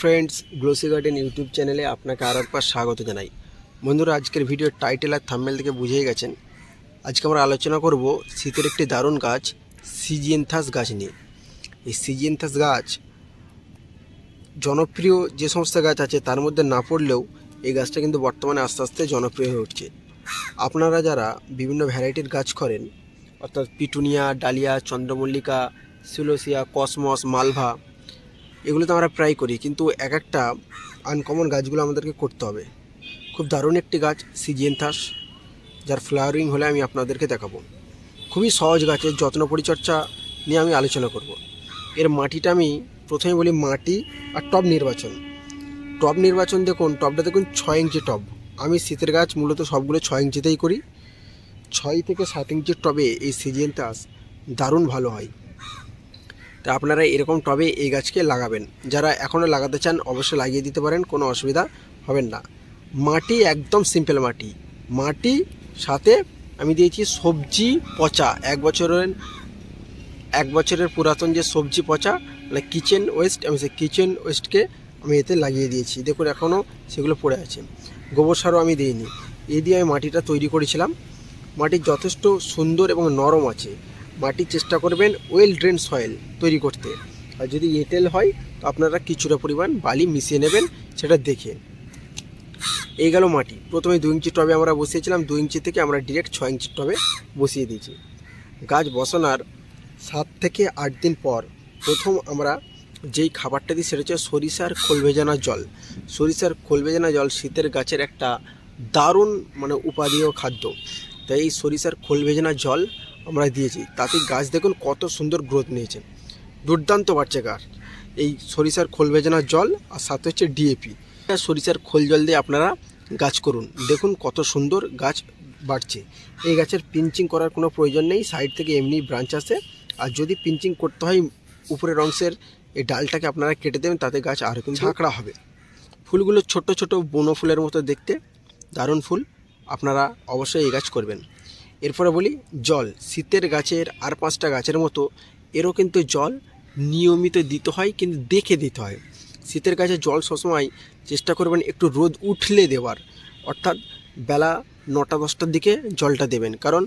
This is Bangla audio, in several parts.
ফ্রেন্ডস গ্লোসি গার্ডেন ইউটিউব চ্যানেলে আপনাকে আর একবার স্বাগত জানাই। বন্ধুরা, আজকের ভিডিওর টাইটেল আর থাম্বেল থেকে বুঝেই গেছেন। আজকে আমরা আলোচনা করব শীতের একটি দারুণ গাছ সিজিয়েন্থাস গাছ নিয়ে। এই সিজিয়েন্থাস গাছ জনপ্রিয় যে সমস্ত গাছ আছে, তার মধ্যে না পড়লেও এই গাছটা কিন্তু বর্তমানে আস্তে আস্তে জনপ্রিয় হয়ে উঠছে। আপনারা যারা বিভিন্ন ভ্যারাইটির গাছ করেন, অর্থাৎ পিটুনিয়া, ডালিয়া, চন্দ্রমল্লিকা, সিলোসিয়া, কসমস, মালভা এগুলো তো আমরা প্রায় করি, কিন্তু এক একটা আনকমন গাছগুলো আমাদেরকে করতে হবে। খুব দারুণ একটি গাছ সিজিয়েন্থাস যার ফ্লাওয়ারিং হলে আমি আপনাদেরকে দেখাবো। খুবই সহজ গাছের যত্ন পরিচর্যা নিয়ে আমি আলোচনা করব। এর মাটিটা আমি প্রথমে বলি মাটি আর টব নির্বাচন। টব নির্বাচন দেখুন, টবটা দেখুন ছয় ইঞ্চি টব। আমি শীতের গাছ মূলত সবগুলো ছয় ইঞ্চিতেই করি। ছয় থেকে সাত ইঞ্চির টবে এই সিজিয়েন্থাস দারুণ ভালো হয়। তা আপনারা এরকম টবে এই গাছকে লাগাবেন। যারা এখনও লাগাতে চান, অবশ্যই লাগিয়ে দিতে পারেন, কোনো অসুবিধা হবেন না। মাটি একদম সিম্পল মাটি। মাটি সাথে আমি দিয়েছি সবজি পচা। এক বছরের এক বছরের পুরাতন যে সবজি পচা মানে কিচেন ওয়েস্ট আমি সেই কিচেন ওয়েস্টকে আমি এতে লাগিয়ে দিয়েছি। দেখুন এখনও সেগুলো পড়ে আছে। গোবর সারও আমি দিইনি। এই দিয়ে আমি মাটিটা তৈরি করেছিলাম। মাটি যথেষ্ট সুন্দর এবং নরম আছে। মাটির চেষ্টা করবেন ওয়েল ড্রেন সয়েল তৈরি করতে। আর যদি এঁটেল হয়, তো আপনারা কিছুটা পরিমাণ বালি মিশিয়ে নেবেন, সেটা দেখে। এই গেল মাটি। প্রথমে দু ইঞ্চি টবে আমরা বসিয়েছিলাম দু ইঞ্চি থেকে আমরা ডিরেক্ট ছয় ইঞ্চি টবে বসিয়ে দিয়েছি। গাছ বসানোর সাত থেকে আট দিন পর প্রথম আমরা যেই খাবারটা দিই, সেটা হচ্ছে সরিষার খোল ভেজানো জল। সরিষার খোল ভেজানো জল শীতের গাছের একটা দারুণ মানে উপাদেয় খাদ্য। তাই এই সরিষার খোল ভেজানো জল আমরা দিয়েছি। তাতে গাছ দেখুন কত সুন্দর গ্রোথ নিয়েছে। দুর্দান্ত বাড়ছে গাছ। এই সরিষার খোল ভেজানো জল আর সাথে হচ্ছে ডিএপি সরিষার খোল জল দিয়ে আপনারা গাছ করুন। দেখুন কত সুন্দর গাছ বাড়ছে। এই গাছের পিঞ্চিং করার কোনো প্রয়োজন নেই। সাইড থেকে এমনি ব্রাঞ্চ আসে। আর যদি পিঞ্চিং করতে হয় উপরের অংশের এই ডালটাকে আপনারা কেটে দেবেন, তাতে গাছ আরও কিন্তু ঝাঁকড়া হবে। ফুলগুলো ছোট ছোট বনো ফুলের মতো দেখতে। দারুণ ফুল। আপনারা অবশ্যই এই গাছ করবেন। এরপরে বলি জল। শীতের গাছের আর পাঁচটা গাছের মতো এরও কিন্তু জল নিয়মিত দিতে হয়, কিন্তু দেখে দিতে হয়। শীতের গাছে জল সবসময় চেষ্টা করবেন একটু রোদ উঠলে দেওয়ার। অর্থাৎ বেলা নটা, দশটার দিকে জলটা দেবেন। কারণ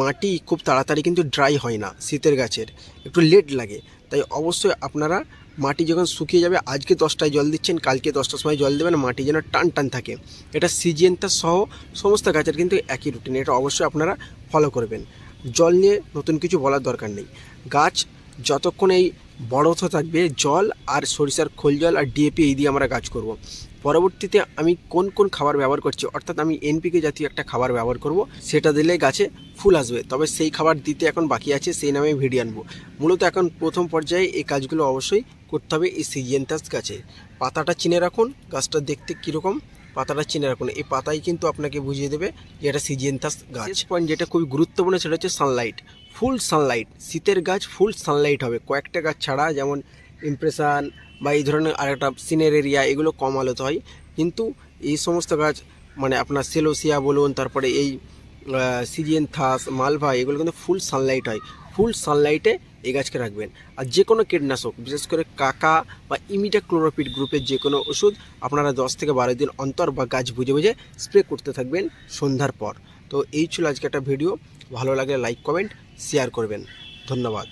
মাটি খুব তাড়াতাড়ি কিন্তু ড্রাই হয় না শীতের গাছের। একটু লেট লাগে। তাই অবশ্যই আপনারা মাটি যখন শুকিয়ে যাবে, আজকে দশটায় জল দিচ্ছেন, কালকে দশটার সময় জল দেবেন, মাটি যেন টান টান থাকে। এটা সিজিয়েন্টার সহ সমস্ত গাছের কিন্তু একই রুটিন এটা অবশ্যই আপনারা ফলো করবেন। জল নিয়ে নতুন কিছু বলার দরকার নেই। গাছ যতক্ষণ এই বড় থাকবে, জল আর সরিষার খোল জল আর ডিএপি এই দিয়ে আমরা গাছ করব। পরবর্তীতে আমি কোন কোন খাবার ব্যবহার করছি, অর্থাৎ আমি এনপিকে জাতীয় একটা খাবার ব্যবহার করব, সেটা দিলে গাছে ফুল আসবে। তবে সেই খাবার দিতে এখন বাকি আছে, সেই নামে ভিডিও আনব। মূলত এখন প্রথম পর্যায়ে এই কাজগুলো অবশ্যই করতে হবে এই সিজিয়েন্টাস গাছে। পাতাটা চিনে রাখুন, গাছটা দেখতে কীরকম, পাতাটা চিনে রাখুন। এই পাতাই কিন্তু আপনাকে বুঝিয়ে দেবে যে এটা সিজিয়েন্টাস গাছ। পয়েন্ট যেটা খুবই গুরুত্বপূর্ণ, সেটা হচ্ছে সানলাইট ফুল সানলাইট শীতের গাছ ফুল সানলাইট হবে। কয়েকটা গাছ ছাড়া, যেমন ইমপ্রেশন বা এই ধরনের আরেকটা সিনের এরিয়া এগুলো কম আলোতে হয়। কিন্তু এই সমস্ত গাছ মানে আপনার সেলোসিয়া বলুন, তারপরে এই সিজিয়েন থাস মালভা এগুলো কিন্তু ফুল সানলাইট হয়। ফুল সানলাইটে এই গাছকে রাখবেন। আর যে কোনো কীটনাশক, বিশেষ করে কাকা বা ইমিটা ক্লোরোপিড গ্রুপের যে কোনো ওষুধ, আপনারা দশ থেকে বারো দিন অন্তর বা গাছ বুঝে বুঝে স্প্রে করতে থাকবেন সন্ধ্যার পর। তো এই ছিল আজকে একটা ভিডিও ভালো লাগলে লাইক কমেন্ট শেয়ার করবেন। ধন্যবাদ।